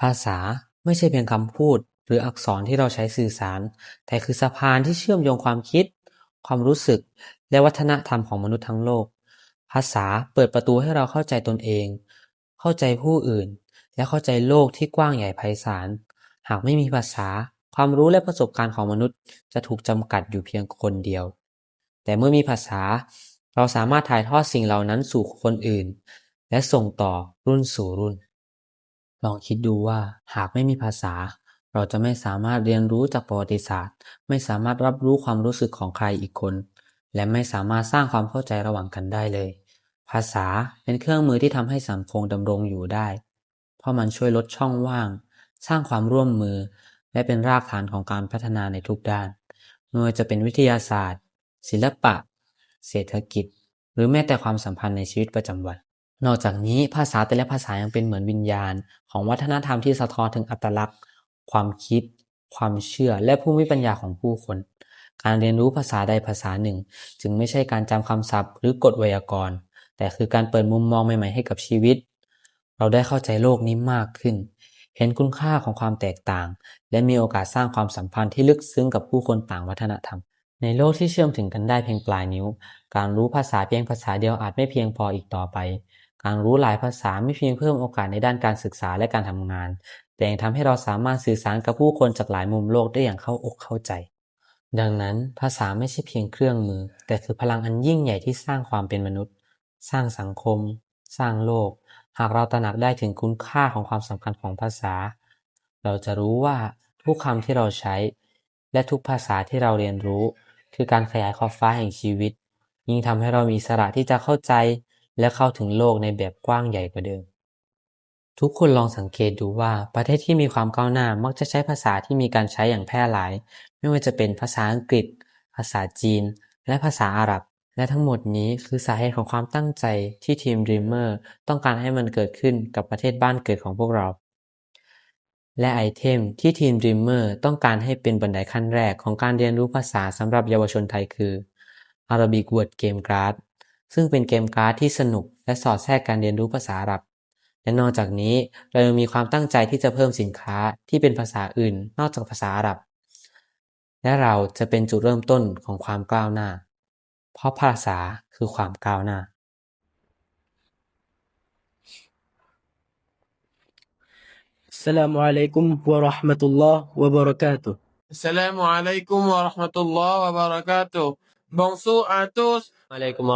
ภาษาไม่ใช่เพียงคำพูด หรืออักษรที่เราใช้สื่อสาร แต่คือสะพานที่เชื่อมโยงความคิด ความรู้สึก และวัฒนธรรมของมนุษย์ทั้งโลก ภาษาเปิดประตูให้เราเข้าใจตนเอง เข้าใจผู้อื่น และเข้าใจโลกที่กว้างใหญ่ไพศาล หากไม่มีภาษา ความรู้และประสบการณ์ของมนุษย์จะถูกจำกัดอยู่เพียงคนเดียว แต่เมื่อมีภาษา เราสามารถถ่ายทอดสิ่งเหล่านั้นสู่คนอื่น และส่งต่อรุ่นสู่รุ่น ลองคิดดูว่าหากไม่มีภาษา เราจะไม่สามารถเรียนรู้จากประวัติศาสตร์ ไม่สามารถรับรู้ความรู้สึกของใครอีกคน และไม่สามารถสร้างความเข้าใจระหว่างกันได้เลย ภาษาเป็นเครื่องมือที่ทำให้สังคมดำรงอยู่ได้ เพราะมันช่วยลดช่องว่าง สร้างความร่วมมือ และเป็นรากฐานของการพัฒนาในทุกด้านไม่ว่าจะเป็นวิทยาศาสตร์ ศิลปะ เศรษฐกิจ หรือแม้แต่ความสัมพันธ์ในชีวิตประจำวัน นอกจากนี้ภาษาแต่ละภาษายังเป็นเหมือนวิญญาณ ของวัฒนธรรมที่สะท้อนถึงอัตลักษณ์ ความคิด ความเชื่อ และภูมิปัญญาของผู้คน การเรียนรู้ภาษาใดภาษาหนึ่ง จึงไม่ใช่การจำคำศัพท์ หรือกฎไวยากรณ์ แต่คือการเปิดมุมมองใหม่ๆให้กับชีวิต เราได้เข้าใจโลกนี้มากขึ้น เห็นคุณค่าของความแตกต่าง และมีโอกาสสร้างความสัมพันธ์ที่ลึกซึ้งกับผู้คนต่างวัฒนธรรมในโลกที่เชื่อมถึงกันได้เพียงปลายนิ้ว การรู้ภาษาเพียงภาษาเดียวอาจไม่เพียงพออีกต่อไป การรู้หลายภาษาไม่เพียงเพิ่มโอกาสในด้านการศึกษาและการทำงาน แต่ยังทำให้เราสามารถสื่อสารกับผู้คนจากหลายมุมโลกได้อย่างเข้าอกเข้าใจ ดังนั้นภาษาไม่ใช่เพียงเครื่องมือ แต่คือพลังอันยิ่งใหญ่ที่สร้างความเป็นมนุษย์ สร้างสังคม สร้างโลก หากเราตระหนักได้ถึงคุณค่าของความสำคัญของภาษา เราจะรู้ว่าทุกคำที่เราใช้ และทุกภาษาที่เราเรียนรู้ คือการขยายขอบฟ้าแห่งชีวิต ยิ่งทำให้เรามีอิสระที่จะเข้าใจ และเข้าถึงโลกในแบบกว้างใหญ่กว่าเดิม ทุกคนลองสังเกตดูว่าประเทศที่มีความก้าวหน้ามักจะใช้ภาษาที่มีการใช้อย่างแพร่หลาย ไม่ว่าจะเป็นภาษาอังกฤษ ภาษาจีน และภาษาอาหรับ และทั้งหมดนี้คือสาเหตุของความตั้งใจที่ทีม Dreamer ต้องการให้มันเกิดขึ้นกับประเทศบ้านเกิดของพวกเรา และไอเทมที่ทีม Dreamer ต้องการให้เป็นบันไดขั้นแรกของการเรียนรู้ภาษาสำหรับเยาวชนไทยคือ Arabic Word Game Card ซึ่งเป็นเกมการ์ดที่สนุกและสอดแทรกการเรียนรู้ภาษาอาหรับ และนอกจากนี้เรายังมีความตั้งใจที่จะเพิ่มสินค้าที่เป็นภาษาอื่น นอกจากภาษาอาหรับ และเราจะเป็นจุดเริ่มต้นของความก้าวหน้า เพราะภาษาคือความก้าวหน้า السلام عليكم ورحمة الله وبركاته Assalamu alaikum wa rahmatullahi wa barakatuh. Bonjour à tous. อะลัยกุมว